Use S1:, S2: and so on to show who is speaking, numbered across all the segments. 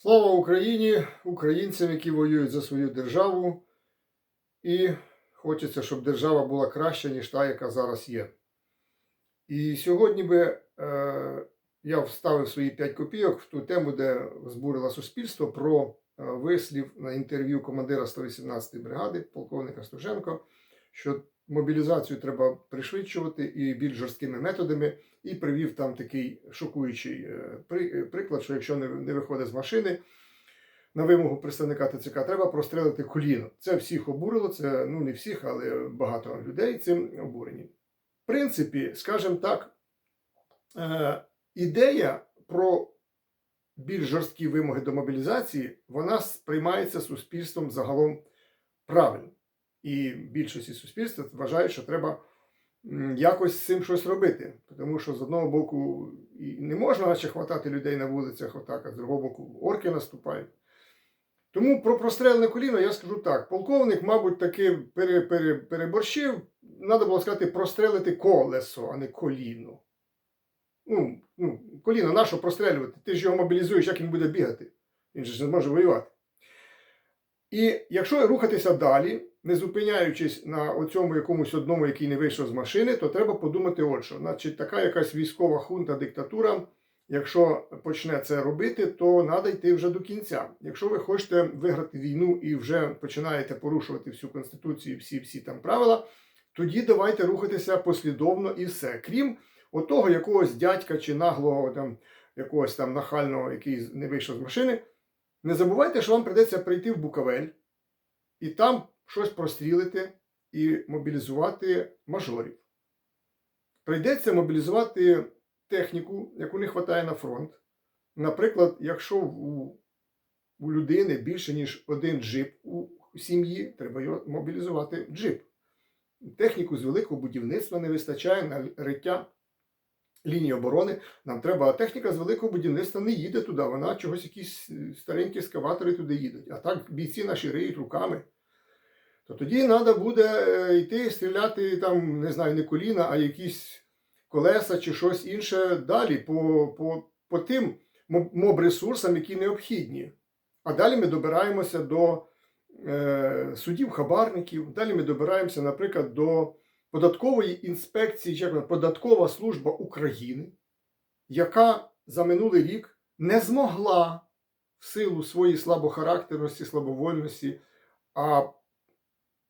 S1: Слава Україні, українцям, які воюють за свою державу. І хочеться, щоб держава була краща, ніж та, яка зараз є. І сьогодні би е, я вставив свої 5 копійок в ту тему, де збурило суспільство про е, вислів на інтерв'ю командира 118-ї бригади, полковника Стуженко, що мобілізацію треба пришвидшувати і більш жорсткими методами, і привів там такий шокуючий е, е, приклад, що якщо не, не виходить з машини, на вимогу представника ТЦК треба прострелити коліно. Це всіх обурило, це ну не всіх, але багато людей цим обурені. В принципі, скажімо так, е, ідея про більш жорсткі вимоги до мобілізації, вона сприймається суспільством загалом правильно. І більшості суспільства вважають, що треба якось з цим щось робити. Тому що з одного боку і не можна наче хватати людей на вулицях отак, а з другого боку орки наступають. Тому про прострелене коліно я скажу так: полковник, мабуть, таки пере, пере, переборщив. Треба було сказати прострелити колесо, а не коліно. Ну, ну, коліно нащо прострелювати? Ти ж його мобілізуєш, як він буде бігати. Він же не може воювати. І якщо рухатися далі, не зупиняючись на оцьому якомусь одному, який не вийшов з машини, то треба подумати от що. Значить, така якась військова хунта, диктатура, якщо почне це робити, то треба йти вже до кінця. Якщо ви хочете виграти війну і вже починаєте порушувати всю конституцію, всі всі там правила, тоді давайте рухатися послідовно і все. Крім отого якогось дядька чи наглого там якогось там нахального, який не вийшов з машини. Не забувайте, що вам прийдеться прийти в Букавель і там щось прострілити і мобілізувати мажорів. Прийдеться мобілізувати техніку, яку не вистачає на фронт. Наприклад, якщо у, у людини більше, ніж один джип у сім'ї, треба мобілізувати джип. Техніку з великого будівництва не вистачає на риття лінії оборони. Нам треба, а техніка з великого будівництва не їде туди. Вона чогось якісь е, старенькі ескаватори туди їдуть. А так бійці наші риють руками. То тоді треба буде е, йти стріляти там, не знаю, не коліна, а якісь колеса чи щось інше далі по, по, по тим моб- моб-ресурсам, які необхідні. А далі ми добираємося до е, судів хабарників, далі ми добираємося, наприклад, до податкової інспекції, податкова служба України, яка за минулий рік не змогла в силу своєї слабохарактерності, слабовольності, а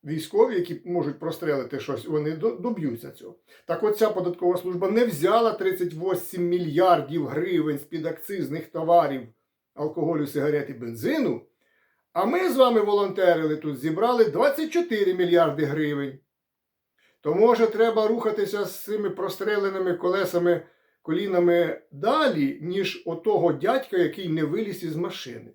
S1: військові, які можуть прострелити щось, вони доб'ються цього. Так от ця податкова служба не взяла 38 мільярдів гривень з підакцизних товарів алкоголю, сигарет і бензину. А ми з вами волонтерили тут, зібрали 24 мільярди гривень. То може треба рухатися з цими простреленими колесами, колінами далі, ніж отого дядька, який не виліз із машини.